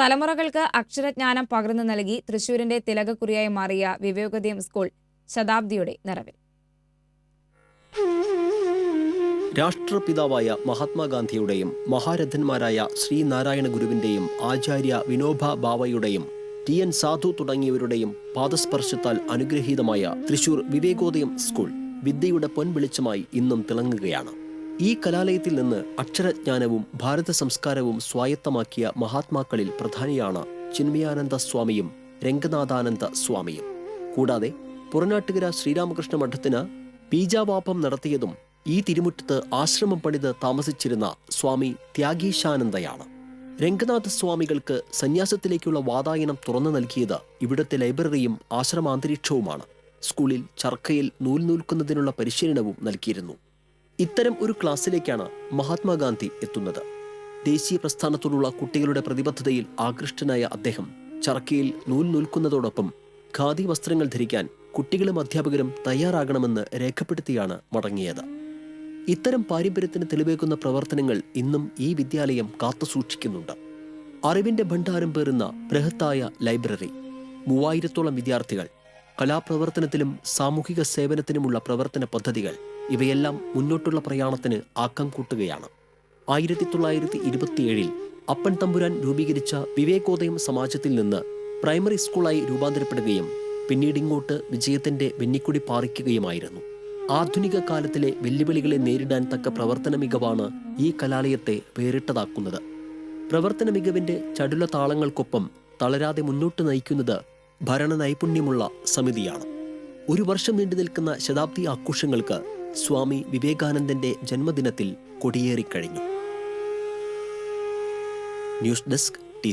തലമുറകൾക്ക് അക്ഷരജ്ഞാനം പകർന്നു നൽകി തൃശൂരിന്റെ തിലകക്കുറിയായി മാറിയ വിവേകോദയം സ്കൂൾ ശതാബ്ദിയുടെ നിറവിൽ. രാഷ്ട്രപിതാവായ മഹാത്മാഗാന്ധിയുടെയും മഹാരഥന്മാരായ ശ്രീനാരായണ ഗുരുവിന്റെയും ആചാര്യ വിനോബ ഭാവയുടെയും ടി എൻ സാധു തുടങ്ങിയവരുടെയും പാദസ്പർശത്താൽ അനുഗ്രഹീതമായ തൃശൂർ വിവേകോദയം സ്കൂൾ വിദ്യയുടെ പൊൻവെളിച്ചമായി ഇന്നും തിളങ്ങുകയാണ്. ഈ കലാലയത്തിൽ നിന്ന് അക്ഷരജ്ഞാനവും ഭാരത സംസ്കാരവും സ്വായത്തമാക്കിയ മഹാത്മാക്കളിൽ പ്രധാനിയാണ് ചിന്മയാനന്ദ സ്വാമിയും രംഗനാഥാനന്ദ സ്വാമിയും. കൂടാതെ പുറനാട്ടുകര ശ്രീരാമകൃഷ്ണ മഠത്തിന് ബീജാവാപം നടത്തിയതും ഈ തിരുമുറ്റത്ത് ആശ്രമം പണിത് താമസിച്ചിരുന്ന സ്വാമി ത്യാഗീശാനന്ദയാണ്. രംഗനാഥ സ്വാമികൾക്ക് സന്യാസത്തിലേക്കുള്ള വാതായനം തുറന്നു നൽകിയത് ഇവിടുത്തെ ലൈബ്രറിയും ആശ്രമാന്തരീക്ഷവുമാണ്. സ്കൂളിൽ ചർക്കയിൽ നൂൽ നൂൽക്കുന്നതിനുള്ള പരിശീലനവും നൽകിയിരുന്നു. ഇത്തരം ഒരു ക്ലാസ്സിലേക്കാണ് മഹാത്മാഗാന്ധി എത്തുന്നത്. ദേശീയ പ്രസ്ഥാനത്തോടുള്ള കുട്ടികളുടെ പ്രതിബദ്ധതയിൽ ആകൃഷ്ടനായ അദ്ദേഹം ചർക്കയിൽ നൂൽ നൂൽക്കുന്നതോടൊപ്പം ഖാദി വസ്ത്രങ്ങൾ ധരിക്കാൻ കുട്ടികളും അധ്യാപകരും തയ്യാറാകണമെന്ന് രേഖപ്പെടുത്തിയാണ് മടങ്ങിയത്. ഇത്തരം പാരമ്പര്യത്തിന് തെളിവേക്കുന്ന പ്രവർത്തനങ്ങൾ ഇന്നും ഈ വിദ്യാലയം കാത്തുസൂക്ഷിക്കുന്നുണ്ട്. അറിവിന്റെ ഭണ്ഡാരം പേറുന്ന ബൃഹത്തായ ലൈബ്രറി മൂവായിരത്തോളം വിദ്യാർത്ഥികൾ കലാപ്രവർത്തനത്തിലും സാമൂഹിക സേവനത്തിനുമുള്ള പ്രവർത്തന പദ്ധതികൾ ഇവയെല്ലാം മുന്നോട്ടുള്ള പ്രയാണത്തിന് ആക്കം കൂട്ടുകയാണ്. ആയിരത്തി തൊള്ളായിരത്തി ഇരുപത്തിയേഴിൽ അപ്പൻ തമ്പുരാൻ രൂപീകരിച്ച വിവേകോദയം സമാജത്തിൽ നിന്ന് പ്രൈമറി സ്കൂളായി രൂപാന്തരപ്പെടുകയും പിന്നീട് ഇങ്ങോട്ട് വിജയത്തിന്റെ വെന്നിക്കുടി പാറിക്കുകയുമായിരുന്നു. ആധുനിക കാലത്തിലെ വെല്ലുവിളികളെ നേരിടാൻ തക്ക പ്രവർത്തന മികവാണ് ഈ കലാലയത്തെ വേറിട്ടതാക്കുന്നത്. പ്രവർത്തന മികവിന്റെ ചടുല താളങ്ങൾക്കൊപ്പം തളരാതെ മുന്നോട്ട് നയിക്കുന്നത് ഭരണ നൈപുണ്യമുള്ള സമിതിയാണ്. ഒരു വർഷം നീണ്ടു നിൽക്കുന്ന ശതാബ്ദി ആഘോഷങ്ങൾക്ക് സ്വാമി വിവേകാനന്ദന്റെ ജന്മദിനത്തിൽ കൊടിയേറിക്കഴിഞ്ഞു ന്യൂസ് ഡെസ്ക് ടി